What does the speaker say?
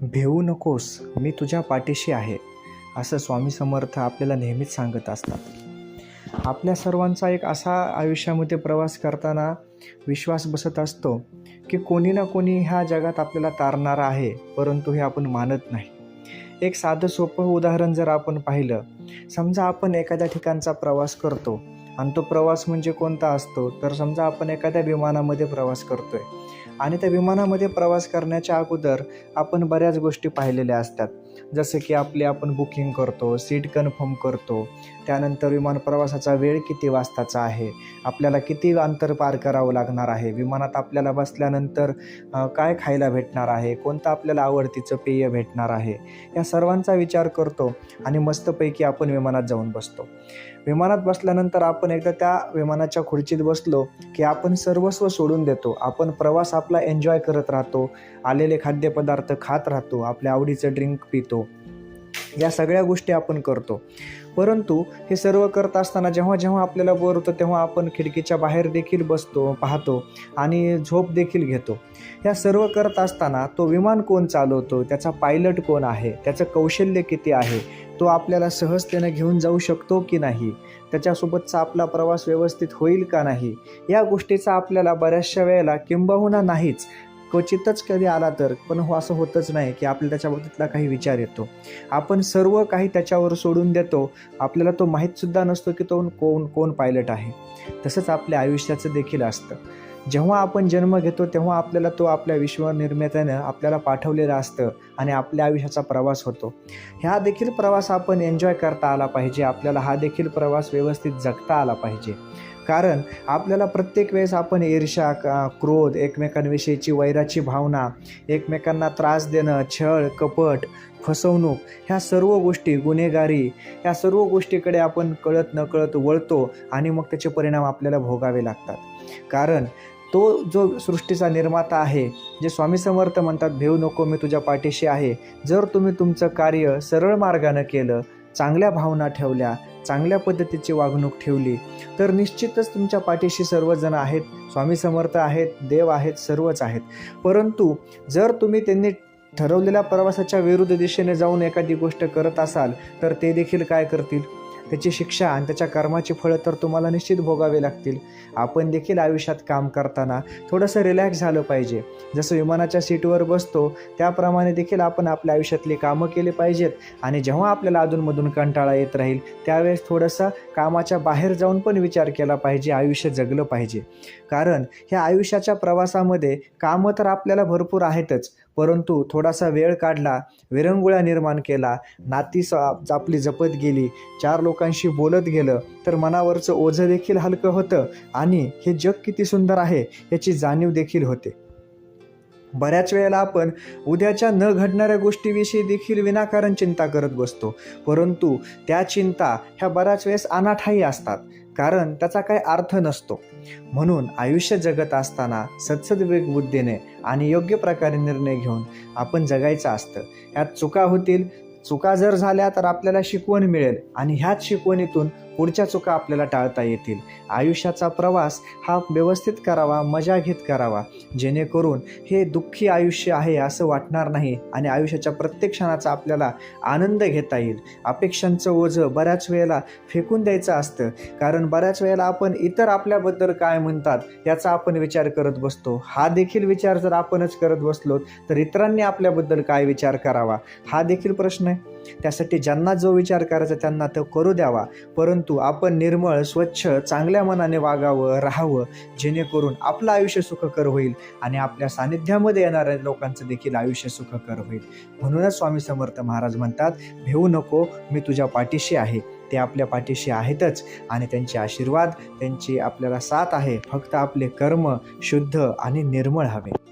भेऊ नकोस मी तुझ्या पाठीशी आहे असं स्वामी समर्थ आपल्याला नेहमीच सांगत असतात. आपल्या सर्वांचा एक असा आयुष्यामध्ये प्रवास करताना विश्वास बसत असतो की कोणी ना कोणी ह्या जगात आपल्याला तारणार आहे परंतु हे आपण मानत नाही. एक साधं सोपं उदाहरण जर आपण पाहिलं समजा आपण एखाद्या ठिकाणचा प्रवास करतो आणि तो प्रवास म्हणजे कोणता असतो तर समजा आपण एखाद्या विमानामध्ये प्रवास करतोय. आणि त्या विमानामध्ये प्रवास करण्याच्या अगोदर आपण बऱ्याच गोष्टी पाहिलेल्या असतात. जसं की आपले आपण बुकिंग करतो सीट कन्फर्म करतो त्यानंतर विमान प्रवासाचा वेळ किती वाजताचा आहे आपल्याला किती अंतर पार करावं लागणार आहे विमानात आपल्याला बसल्यानंतर काय खायला भेटणार आहे कोणतं आपल्याला आवडतीचं पेय भेटणार आहे या सर्वांचा विचार करतो आणि मस्तपैकी आपण विमानात जाऊन बसतो. विमानात बसल्यानंतर आपण एकदा त्या विमानाच्या खुर्चीत बसलो की आपण सर्वस्व सोडून देतो आपण प्रवास आपला एन्जॉय करत राहतो आलेले खाद्यपदार्थ खात राहतो आपल्या आवडीचं ड्रिंक पितो या सगळ्या गोष्टी आपण करतो. परंतु हे सर्व करत असताना जेव्हा जेव्हा आपल्याला बोर होतं तेव्हा आपण खिडकीच्या बाहेर देखील बसतो पाहतो आणि झोप देखील घेतो. या सर्व करत असताना तो विमान कोण चालवतो? त्याचा पायलट कोण आहे? त्याचं कौशल्य किती आहे? तो आपल्याला सहजतेनं घेऊन जाऊ शकतो की नाही? त्याच्यासोबतचा आपला प्रवास व्यवस्थित होईल का नाही? या गोष्टीचा आपल्याला बऱ्याचशा वेळेला किंबहुना नाहीच. क्वचितच कधी आला तर पण हो असं होतच नाही की आपल्याला त्याच्याबाबतीतला काही विचार येतो. आपण सर्व काही त्याच्यावर सोडून देतो. आपल्याला तो माहीतसुद्धा नसतो की तो कोण कोण पायलट आहे. तसंच आपल्या आयुष्याचं देखील असतं. जेव्हा आपण जन्म घेतो तेव्हा आपल्याला तो आपल्या विश्वनिर्मात्यानं आपल्याला पाठवलेलं असतं आणि आपल्या आयुष्याचा प्रवास होतो. ह्या देखील प्रवास आपण एन्जॉय करता आला पाहिजे. आपल्याला हा देखील प्रवास व्यवस्थित जगता आला पाहिजे. कारण आपल्याला प्रत्येक वेळेस आपण ईर्ष्या का- क्रोध एकमेकांविषयीची वैराची भावना एकमेकांना त्रास देणं छळ कपट फसवणूक ह्या सर्व गोष्टी गुन्हेगारी ह्या सर्व गोष्टीकडे आपण कळत नकळत वळतो आणि मग त्याचे परिणाम आपल्याला भोगावे लागतात. कारण तो जो सृष्टीचा निर्माता आहे जे स्वामी समर्थ म्हणतात भेऊ नको मी तुझ्या पाठीशी आहे. जर तुम्ही तुमचं कार्य सरळ मार्गानं केलं चांगल्या भावना ठेवल्या चांगल्या पद्धतीची वागणूक ठेवली तर निश्चितच तुमच्या पाठीशी सर्वजण आहेत स्वामी समर्थ आहेत देव आहेत सर्वच आहेत. परंतु जर तुम्ही त्यांनी ठरवलेल्या प्रवासाच्या विरुद्ध दिशेने जाऊन एखादी गोष्ट करत असाल तर ते देखील काय करतील? त्याची शिक्षा आणि त्याच्या कर्माची फळं तर तुम्हाला निश्चित भोगावे लागतील. आपण देखील आयुष्यात काम करताना थोडंसं रिलॅक्स झालं पाहिजे. जसं विमानाच्या सीटवर बसतो त्याप्रमाणे देखील आपण आपल्या आयुष्यातली कामं केली पाहिजेत आणि जेव्हा आपल्याला अधूनमधून कंटाळा येत राहील त्यावेळेस थोडंसं कामाच्या बाहेर जाऊन पण विचार केला पाहिजे आयुष्य जगलं पाहिजे. कारण ह्या आयुष्याच्या प्रवासामध्ये कामं तर आपल्याला भरपूर आहेतच परंतु थोडासा वेळ काढला विरंगुळा निर्माण केला. नाती आपली जपत गेली. चार लोकांशी बोलत गेलं तर मनावरचं ओझं देखील हलकं होतं आणि हे जग किती सुंदर आहे याची जाणीव देखील होते. बऱ्याच वेळेला आपण उद्याच्या न घडणाऱ्या गोष्टीविषयी देखील विनाकारण चिंता करत बसतो. परंतु त्या चिंता ह्या बऱ्याच वेळेस अनाठाई असतात. कारण त्याचा काही अर्थ नसतो. म्हणून आयुष्य जगत असताना सत्सदवेग बुद्धीने आणि योग्य प्रकारे निर्णय घेऊन आपण जगायचं असतं. यात चुका होतील. चुका जर झाल्या तर आपल्याला शिकवण मिळेल आणि ह्याच शिकवणीतून पुढच्या चुका आपल्याला टाळता येतील. आयुष्याचा प्रवास हा व्यवस्थित करावा मजा घेत करावा. जेणेकरून हे दुःखी आयुष्य आहे असं वाटणार नाही आणि आयुष्याच्या प्रत्येक क्षणाचा आपल्याला आनंद घेता येईल. अपेक्षांचं ओझं बऱ्याच वेळेला फेकून द्यायचं असतं. कारण बऱ्याच वेळेला आपण इतर आपल्याबद्दल काय म्हणतात याचा आपण विचार करत बसतो. हा देखील विचार जर आपणच करत बसलो तर इतरांनी आपल्याबद्दल काय विचार करावा? हा देखील प्रश्न आहे. त्यासाठी ज्यांना जो विचार करायचा त्यांना तो करू द्यावा. परंतु आपण निर्मळ स्वच्छ चांगल्या मनाने वागावं राहावं जेणेकरून आपलं आयुष्य सुखकर होईल आणि आपल्या सानिध्यामध्ये येणाऱ्या लोकांचं देखील आयुष्य सुखकर होईल. म्हणूनच स्वामी समर्थ महाराज म्हणतात भेऊ नको मी तुझ्या पाठीशी आहे. ते आपल्या पाठीशी आहेतच आणि त्यांचे आशीर्वाद त्यांची आपल्याला साथ आहे. फक्त आपले कर्म शुद्ध आणि निर्मळ हवे.